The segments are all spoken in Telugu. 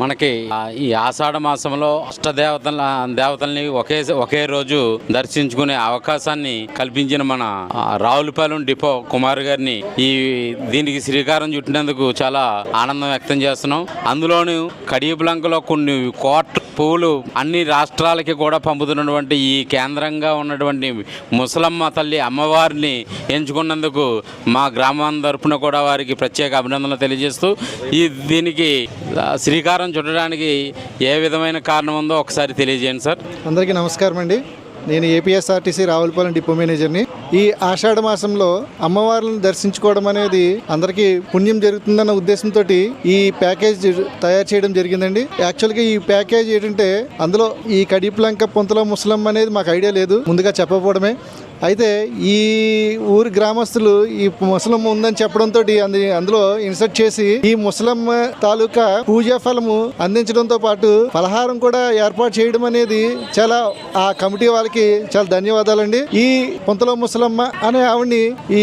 మనకి ఈ ఆషాఢ మాసంలో అష్టదేవతల దేవతల్ని ఒకే ఒకే రోజు దర్శించుకునే అవకాశాన్ని కల్పించిన మన రావులపాలెం డిపో కుమార్ గారిని ఈ దీనికి శ్రీకారం చుట్టినందుకు చాలా ఆనందం వ్యక్తం చేస్తున్నాం. అందులోను కడియబులంకలో కొన్ని కోట్ల పువ్వులు అన్ని రాష్ట్రాలకి కూడా పంపుతున్నటువంటి ఈ కేంద్రంగా ఉన్నటువంటి ముసలమ్మ తల్లి అమ్మవారిని ఎంచుకున్నందుకు మా గ్రామం తరపున కూడా వారికి ప్రత్యేక అభినందనలు తెలియజేస్తూ ఈ దీనికి శ్రీకారం శ్రీకారం చుట్టడానికి ఏ విధమైన కారణం ఉందో ఒకసారి తెలియజేయండి సార్. అందరికీ నమస్కారం అండి. నేను ఏపీఎస్ఆర్టీసీ రావులపాలెం డిపో మేనేజర్ని. ఈ ఆషాఢ మాసంలో అమ్మవార్లను దర్శించుకోవడం అనేది అందరికీ పుణ్యం జరుగుతుందన్న ఉద్దేశంతో ఈ ప్యాకేజ్ తయారు చేయడం జరిగిందండి. యాక్చువల్గా ఈ ప్యాకేజ్ ఏంటంటే అందులో ఈ కడిపులంక పొంతల ముసలం అనేది మాకు ఐడియా లేదు. ముందుగా చెప్పకపోవడమే. అయితే ఈ ఊరి గ్రామస్తులు ఈ ముసలమ్మ ఉందని చెప్పడంతో అందులో ఇన్సర్ట్ చేసి ఈ ముసలమ్మ తాలూకా పూజా ఫలము అందించడంతో పాటు ఫలహారం కూడా ఏర్పాటు చేయడం అనేది చాలా ఆ కమిటీ వాళ్ళకి చాలా ధన్యవాదాలండి. ఈ పొంతలో ముసలమ్మ అనే ఆవిడ్ని ఈ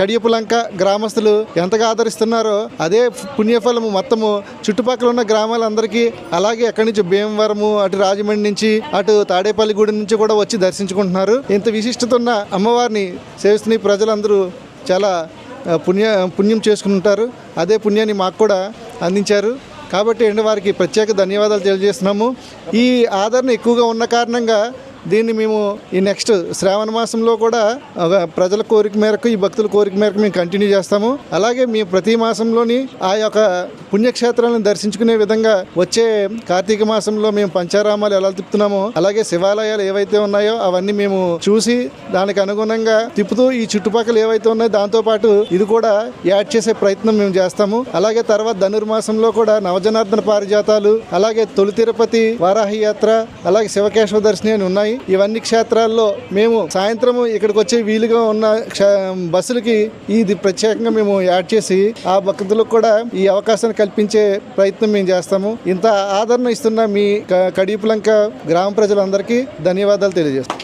కడియపులంక గ్రామస్తులు ఎంతగా ఆదరిస్తున్నారో అదే పుణ్యఫలము మొత్తము చుట్టుపక్కల ఉన్న గ్రామాలందరికీ అలాగే ఎక్కడి నుంచి భీమవరము అటు రాజమండ్రి నుంచి అటు తాడేపల్లిగూడెం నుంచి కూడా వచ్చి దర్శించుకుంటున్నారు. ఇంత విశిష్ట ఉన్న అమ్మవారిని సేవిస్తున్న ప్రజలందరూ చాలా పుణ్య పుణ్యం చేసుకుని ఉంటారు. అదే పుణ్యాన్ని మాకు కూడా అందించారు. కాబట్టి అండి వారికి ప్రత్యేక ధన్యవాదాలు తెలియజేస్తున్నాము. ఈ ఆదరణ ఎక్కువగా ఉన్న కారణంగా దీన్ని మేము ఈ నెక్స్ట్ శ్రావణ మాసంలో కూడా ఒక ప్రజల కోరిక మేరకు ఈ భక్తుల కోరిక మేరకు మేము కంటిన్యూ చేస్తాము. అలాగే మేము ప్రతి మాసంలోని ఆ యొక్క పుణ్యక్షేత్రాలను దర్శించుకునే విధంగా వచ్చే కార్తీక మాసంలో మేము పంచారామాలు ఎలా తిప్పుతున్నామో అలాగే శివాలయాలు ఏవైతే ఉన్నాయో అవన్నీ మేము చూసి దానికి అనుగుణంగా తిప్పుతూ ఈ చుట్టుపక్కల ఏవైతే ఉన్నాయో దాంతో పాటు ఇది కూడా యాడ్ చేసే ప్రయత్నం మేము చేస్తాము. అలాగే తర్వాత ధనుర్మాసంలో కూడా నవజనార్దన పారిజాతాలు అలాగే తొలి తిరుపతి వారాహి యాత్ర అలాగే శివకేశవ దర్శిని అని ఉన్నాయి. ఇవన్నీ క్షేత్రాల్లో మేము సాయంత్రం ఇక్కడికి వచ్చే వీలుగా ఉన్న క్ష- బస్సులకి ఇది ప్రత్యేకంగా మేము యాడ్ చేసి ఆ భక్తులకు కూడా ఈ అవకాశాన్ని కల్పించే ప్రయత్నం మేము చేస్తాము. ఇంత ఆదరణ ఇస్తున్న మీ కడీపులంక గ్రామ ప్రజలందరికీ ధన్యవాదాలు తెలియజేస్తాం.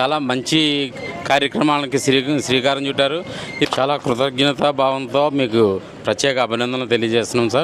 చాలా మంచి కార్యక్రమాలకి శ్రీ శ్రీకారం చుట్టారు. ఇది చాలా కృతజ్ఞత భావంతో మీకు ప్రత్యేక అభినందనలు తెలియజేస్తున్నాం సార్.